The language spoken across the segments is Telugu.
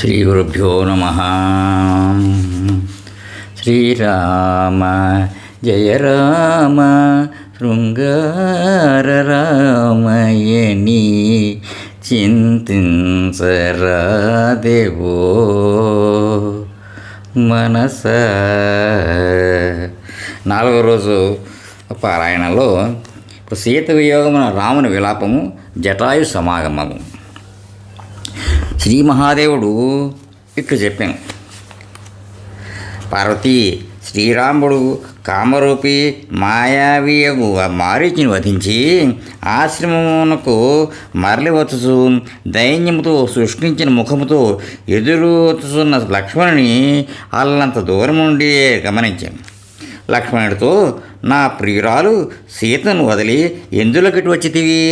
శ్రీగురుభ్యో నమ. శ్రీరామ జయ రామ శృంగార రామయని చింతించరాదేవో మనస. నాలుగో రోజు పారాయణలో ఇప్పుడు సీత వియోగమున రాముని విలాపము జటాయు సమాగమము. శ్రీ మహాదేవుడు ఇట్లు చెప్పాను పార్వతి శ్రీరాముడు కామరూపి మాయావీయగు మారీచిని వధించి ఆశ్రమమునకు మరలివచ్చుచు దైన్యముతో సృష్టించిన ముఖముతో ఎదురు వచ్చుచున్న లక్ష్మణుని అల్లంత దూరం నుండి గమనించాను లక్ష్మణుడితో నా ప్రియురాలు సీతను వదిలి ఎందులోకి వచ్చితివి?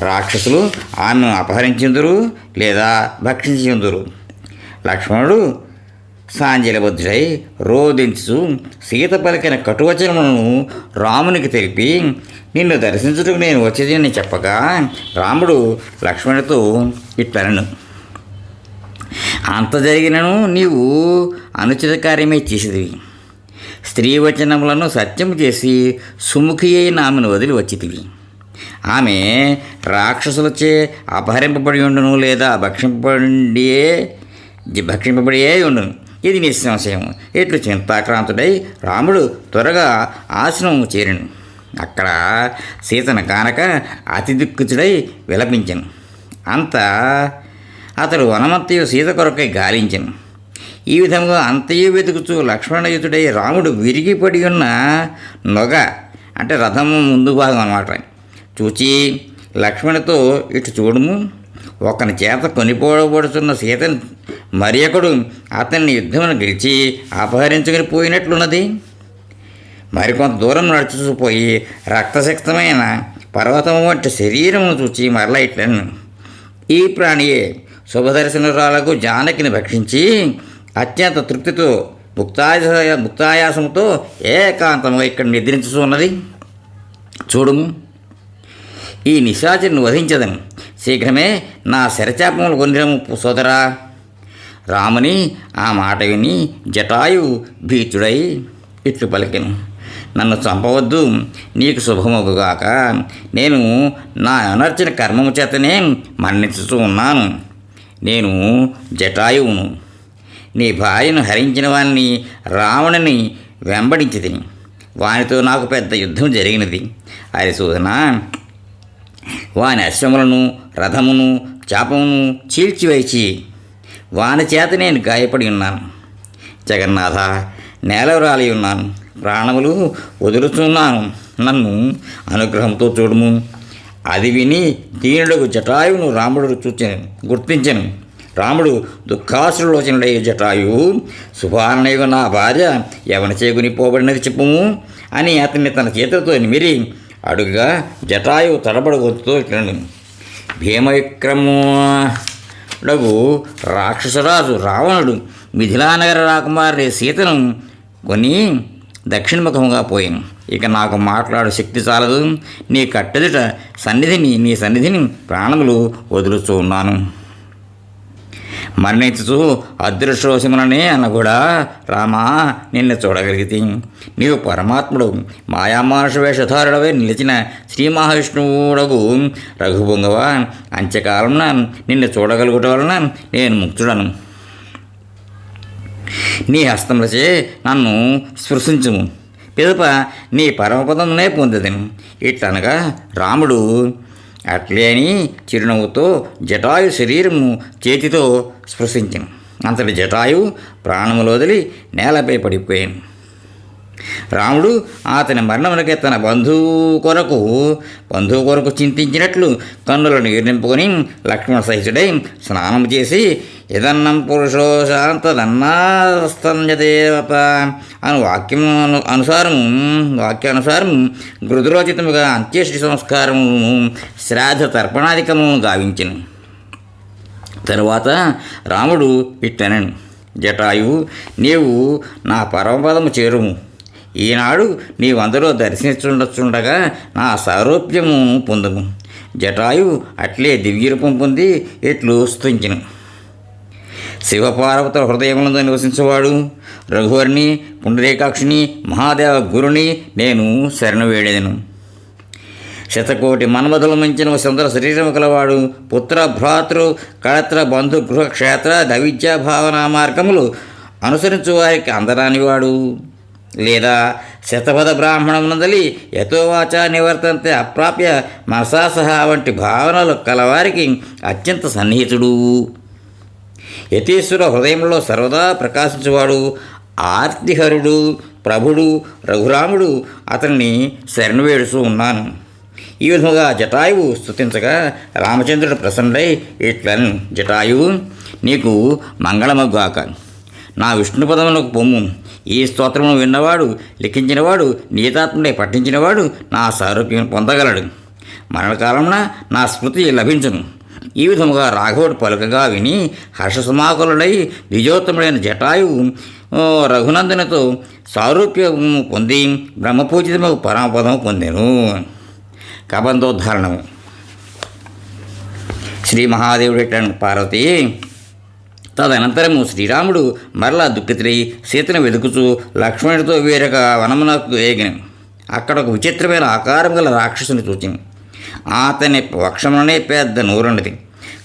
రాక్షసులు ఆమెను అపహరించిందురు లేదా భక్షించిందురు లక్ష్మణుడు సాంజలబుద్ధుడై రోధించు సీత పలికిన కటువచనములను రామునికి తెలిపి నిన్ను దర్శించుటకు నేను వచ్చేదని చెప్పగా రాముడు లక్ష్మణుడితో ఇట్లనను. అంత జరిగినను నీవు అనుచిత కార్యమే చేసేదివి స్త్రీ వచనములను సత్యము చేసి సుముఖి అయిన ఆమెను వదిలి వచ్చితివి. ఆమె రాక్షసులచే అపహరింపబడి ఉండును లేదా భక్షింపబడియే భక్షింపబడియే ఉండును. ఇది నిస్సంశయం ఇట్లు చింతాక్రాంతుడై రాముడు త్వరగా ఆశ్రమం చేరిను. అక్కడ సీతను కానక అతి దిక్కుచుడై విలపించను. అంత అతడు వనమత్తయు సీత కొరకై గాలించను. ఈ విధంగా అంతయు వెతుకుతూ లక్ష్మణయుతుడై రాముడు విరిగిపడి ఉన్న నొగ అంటే రథము ముందు భాగం అన్నమాట చూచి లక్ష్మణుతో ఇటు చూడుము. ఒకని చేత కొనిపోబడుతున్న సీతను మరి ఒకడు అతన్ని యుద్ధమును గెలిచి అపహరించుకుని పోయినట్లున్నది. మరికొంత దూరం నడుచుకుపోయి రక్తశక్తమైన పర్వతం వంటి శరీరమును చూచి మరలా ఇట్లను ఈ ప్రాణియే శుభదర్శనరాలకు జానకిని భక్షించి అత్యంత తృప్తితో ముక్తాయ ముక్తాయాసంతో ఏకాంతంగా ఇక్కడ నిద్రించుతున్నది చూడము. ఈ నిశాచరిని వధించదను శీఘ్రమే నా శరచాపములు కొనిరము సోదరా. రాముని ఆ మాట విని జటాయు భీతుడై ఇట్లు పలికెను. నన్ను చంపవద్దు నీకు శుభమగుగాక. నేను నా అనర్చిన కర్మము చేతనే మరణించుతూ ఉన్నాను. నేను జటాయువును. నీ భార్యను హరించిన వాణ్ణి రావణుని వెంబడించి తిని వానితో నాకు పెద్ద యుద్ధం జరిగినది. అది సూచన వాని అశ్వములను రథమును చాపమును చీల్చివేసి వాని చేత నేను గాయపడి ఉన్నాను. జగన్నాథ నేలవరాలి ఉన్నాను. ప్రాణములు వదులుతున్నాను నన్ను అనుగ్రహంతో చూడుము. అది విని దీనులకు జటాయువును రాముడు చూచాను గుర్తించను. రాముడు దుఃఖాసులోచనుడై జటాయు సుభానయుగు నా భార్య ఎవరి చేకుని పోబడినది చెప్పుము అని అతన్ని తన చేతులతో నిమిరి అడుగుగా జటాయువు తడబడ గొంతుతో ఇట్లను భీమవిక్రముడగు రాక్షసరాజు రావణుడు మిథిలానగర రాకుమారి సీతను కొని దక్షిణముఖముగా పోయాను. ఇక నాకు మాట్లాడు శక్తి చాలదు. నీ కట్టెదుట సన్నిధిని నీ సన్నిధిని ప్రాణములు వదులుతూ ఉన్నాను. మరణించు అదృష్టోషములనే అన్న కూడా రామా నిన్ను చూడగలిగితే. నీవు పరమాత్ముడు మాయామానుష వేషధారుడవై నిలిచిన శ్రీ మహావిష్ణువుడగు రఘుబొంగవ అంత్యకాలంన నిన్ను చూడగలుగుట వలన నేను ముక్తుడను. నీ హస్తములచే నన్ను స్పృశించుము. పిదప నీ పరమపదమునే పొందదను ఇట్లనగా రాముడు అట్లే అని చిరునవ్వుతో జటాయు శరీరము చేతితో స్పృశించను. అంతటి జటాయు ప్రాణములు వదిలి నేలపై పడిపోయాను. రాముడు అతని మరణములకే తన బంధువు కొరకు బంధువు కొరకు చింతించినట్లు కన్నులను నింపుకొని లక్ష్మణ సహితుడై స్నానం చేసి ఇదన్నం పురుషో శాంతదన్నాస్తంజదేవత అని వాక్యం అనుసారము వాక్యానుసారం గృదురోచితముగా అంత్యేష్టి సంస్కారము శ్రాద్ధ తర్పణాధికమును గావించను. తరువాత రాముడు ఇట్టనను జటాయు నీవు నా పరమపదము చేరుము. ఈనాడు నీవందరూ దర్శించుండచుండగా నా సారూప్యము పొందము. జటాయు అట్లే దివ్యరూపం పొంది ఇట్లు స్తుతించెను. శివపార్వతుల హృదయములందు నివసించేవాడు. రఘువర్ణి పుండరీకాక్షిని మహాదేవ గురుని నేను శరణు వేడేదను. శతకోటి మన్మధులు మించిన సుందర శరీరము కలవాడు. పుత్ర భ్రాతృ కళత్ర బంధు గృహ క్షేత్ర దవిద్యా భావన మార్గములు అనుసరించు వారికి అందరానివాడు. లేదా శతపథ బ్రాహ్మణమునందలి యథోవాచ నివర్తంతే అప్రాప్య మనసాసహ వంటి భావనలు కలవారికి అత్యంత సన్నిహితుడు. యతీశ్వర హృదయంలో సర్వదా ప్రకాశించువాడు ఆర్తిహరుడు ప్రభుడు రఘురాముడు. అతన్ని శరణు ఉన్నాను. ఈ విధముగా జటాయువు స్థుతించగా రామచంద్రుడు ప్రసన్నుడై ఇట్లను జటాయువు నీకు మంగళమగ్గాక. నా విష్ణుపదమునకు పొమ్ము. ఈ స్తోత్రమును విన్నవాడు లిఖించినవాడు నీతాత్ముడే పఠించినవాడు నా సారూప్యం పొందగలడు. మరణకాలమున నా స్మృతి లభించును. ఈ విధముగా రాఘవుడు పలుకగా విని హర్షసమాకులుడై ద్విజోత్తముడైన జటాయువు రఘునందనతో సారూప్యము పొంది బ్రహ్మపూజితము పరమపదము పొందెను. కబంధోద్ధారణము. శ్రీ మహాదేవుడు పార్వతి తదనంతరము శ్రీరాముడు మరలా దుఃఖితుడై సీతను వెతుకుచూ లక్ష్మణుడితో వేరొక వనమునకు ఏగిన అక్కడ ఒక విచిత్రమైన ఆకారం గల రాక్షసుని చూచింది అతని పక్షమునే పెద్ద నూరున్నది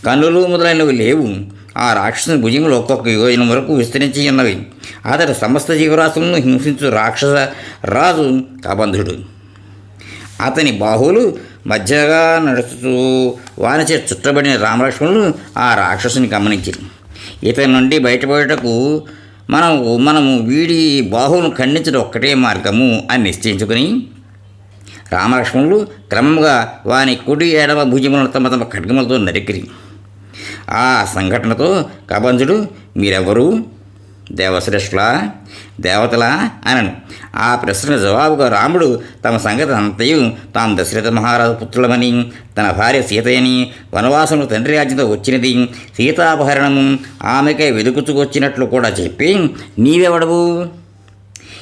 కన్నులు మొదలైనవి లేవు. ఆ రాక్షసుని భుజములు ఒక్కొక్క యోజనం వరకు విస్తరించి ఉన్నవి. అతడు సమస్త జీవరాశులను హింసించు రాక్షస రాజు కబంధుడు. అతని బాహువులు మధ్యగా నడుస్తూ వానిచే చుట్టబడిన రామలక్ష్మణులు ఆ రాక్షసుని గమనించారు ఇతని నుండి బయటపడటకు మనం మనము వీడి బాహువును ఖండించడం ఒక్కటే మార్గము అని నిశ్చయించుకుని రామలక్ష్మణులు క్రమంగా వాని కుడి ఎడమ భుజములను తమ తమ ఖడ్గములతో నరికిరి. ఆ సంఘటనతో కబంధుడు మీరెవరు? దేవశ్రేష్ఠులా? దేవతలా? అనను. ఆ ప్రశ్న జవాబుగా రాముడు తమ సంగతి అంతయు తాము దశరథ మహారాజు పుత్రులమని తన భార్య సీతయని వనవాసంలో తండ్రి రాజ్యంతో వచ్చినది సీతాపహరణము ఆమెకై వచ్చినట్లు కూడా చెప్పి నీవెవడవు?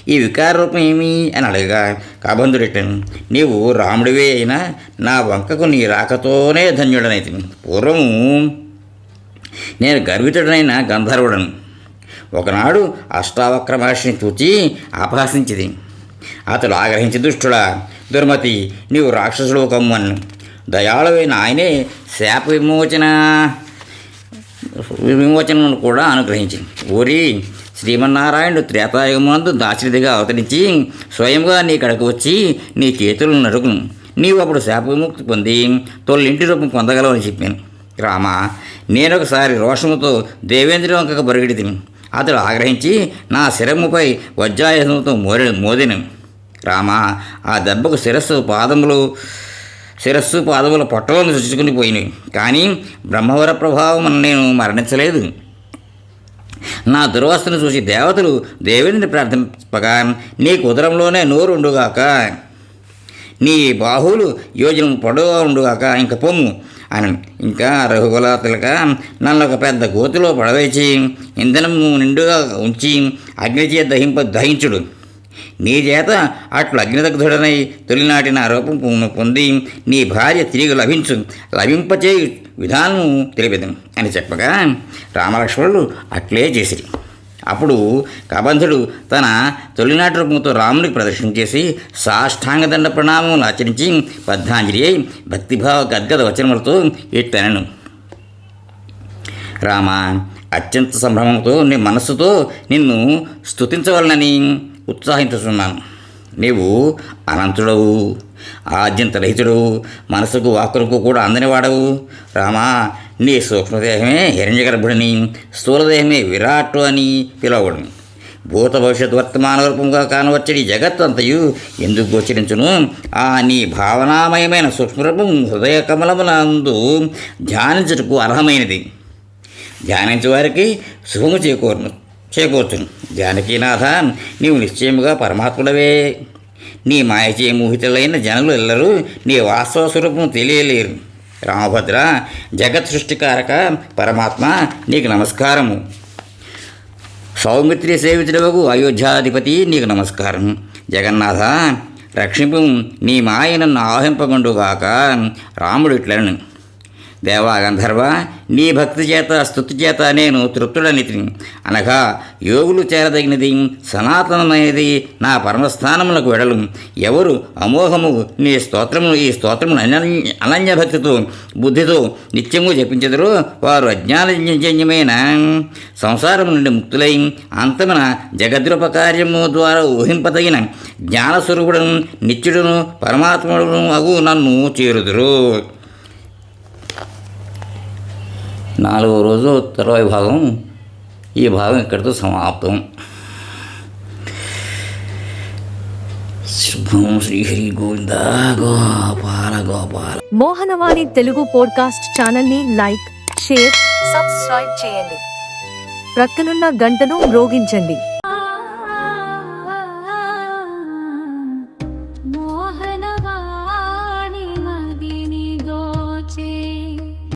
ఈ వికార రూపం ఏమి అని అడగగా కబంధుడెట్టను నీవు రాముడివే అయినా నా వంకకు నీ రాకతోనే ధన్యుడనైతి పూర్వము నేను గర్వితుడనైన గంధర్వుడను. ఒకనాడు అష్టావక్ర మహర్షిని చూచి అపహసించింది అతడు ఆగ్రహించి దుష్టుడా దుర్మతి నీవు రాక్షసుడు కమ్మన్ను దయాళువైన ఆయనే శాప విమోచన విమోచనను కూడా అనుగ్రహించింది ఊరి శ్రీమన్నారాయణుడు త్రేతాయుగమందు దాశరథిగా అవతరించి స్వయంగా నీ కడకు వచ్చి నీ చేతులను నరుకును నీవు అప్పుడు శాపముక్తి పొంది తొలింటి రూపం పొందగలవని చెప్పాను. రామ నేను ఒకసారి రోషముతో దేవేంద్ర వంకకు బరిగిడి తిని అతడు ఆగ్రహించి నా శిరముపై వజ్రాయుధంతో మోరి మోదిను. రామ ఆ దెబ్బకు శిరస్సు పాదములు శిరస్సు పాదముల పొట్టలను చుచ్చుకుని పోయినవి. కానీ బ్రహ్మవర ప్రభావం నేను మరణించలేదు. నా దుర్వస్థను చూసి దేవతలు దేవుని ప్రార్థింపగా నీ కుదరంలోనే నోరు ఉండుగాక. నీ బాహువులు యోజనం పొడవుగా ఉండుగాక. ఇంక పొమ్ము అని ఇంకా రఘుకుల తిలక నన్ను ఒక పెద్ద గోతిలో పడవేసి ఇంధనము నిండుగా ఉంచి అగ్నిచే దహింప దహించుడు. నీ చేత అట్లు అగ్నిదగ్ధుడనై తొలినాటి నా రూపం పొంది నీ భార్య తిరిగి లభించు. లభింపచే విధానము తెలిపేదను అని చెప్పగా రామలక్ష్మణులు అట్లే చేసిరి. అప్పుడు కబంధుడు తన తొలినాటి రూపంతో రామునికి ప్రదర్శన చేసి సాష్టాంగదండ ప్రణామములు ఆచరించి బద్ధాంజలి అయి భక్తిభావ గద్గద వచనములతో ఎట్టనను రామ అత్యంత సంభ్రమంతో నీ మనస్సుతో నిన్ను స్తుతించవలనని ఉత్సాహించుతున్నాను. నీవు అనంతుడవు ఆద్యంత రహితుడవు మనసుకు వాకులకు కూడా అందనివాడవు రామా నీ సూక్ష్మదేహమే హిరణ్యగర్భుడిని స్థూలదేహమే విరాట్ అని పిలవడం భూత భవిష్యత్ వర్తమాన రూపంగా కానవచ్చడి జగత్తంతయు ఎందుకు గోచరించును? ఆ నీ భావనామయమైన సూక్ష్మరూపం హృదయ కమలమునందు ధ్యానించుటకు అర్హమైనది. ధ్యానించే వారికి శుభము చేకూరును. చేకూర్చును. జానకీనాథ నీవు నిశ్చయముగా పరమాత్ముడవే. నీ మాయచే మోహితులైన జనులు ఎల్లరూ నీ వాస్తవ స్వరూపం తెలియలేరు. రామభద్ర జగత్ సృష్టికారక పరమాత్మ నీకు నమస్కారము. సౌమిత్రి సేవితుడవకు అయోధ్యాధిపతి నీకు నమస్కారం జగన్నాథ రక్షింపు నీ మాయ నన్ను ఆహింపగుండుగాక రాముడు ఇట్లను దేవా గంధర్వ నీ భక్తి చేత స్థుతి చేత నేను తృప్తుడనితిని అనగా యోగులు చేరదగినది సనాతనమైనది నా పరమస్థానములకు వెడలు. ఎవరు అమోహము నీ స్తోత్రమును ఈ స్తోత్రమును అనన్య అనన్యభక్తితో బుద్ధితో నిత్యము జపించెదరో వారు అజ్ఞానజన్యమైన సంసారం నుండి ముక్తులై అంతమున జగద్రూపకార్యము ద్వారా ఊహింపదగిన జ్ఞానస్వరూపుడును నిత్యుడును పరమాత్ముడును అగు నన్ను చేరుదురు. నాలుగో రోజు తర్వాయి భాగం ఈ భాగం ఇక్కడితో సమాప్తం. గోపాల గోపాల. మోహనవాణి తెలుగు పోడ్కాస్ట్ ఛానల్ని లైక్ షేర్ సబ్స్క్రైబ్ చేయండి. ప్రక్కనున్న గంటను మ్రోగించండి.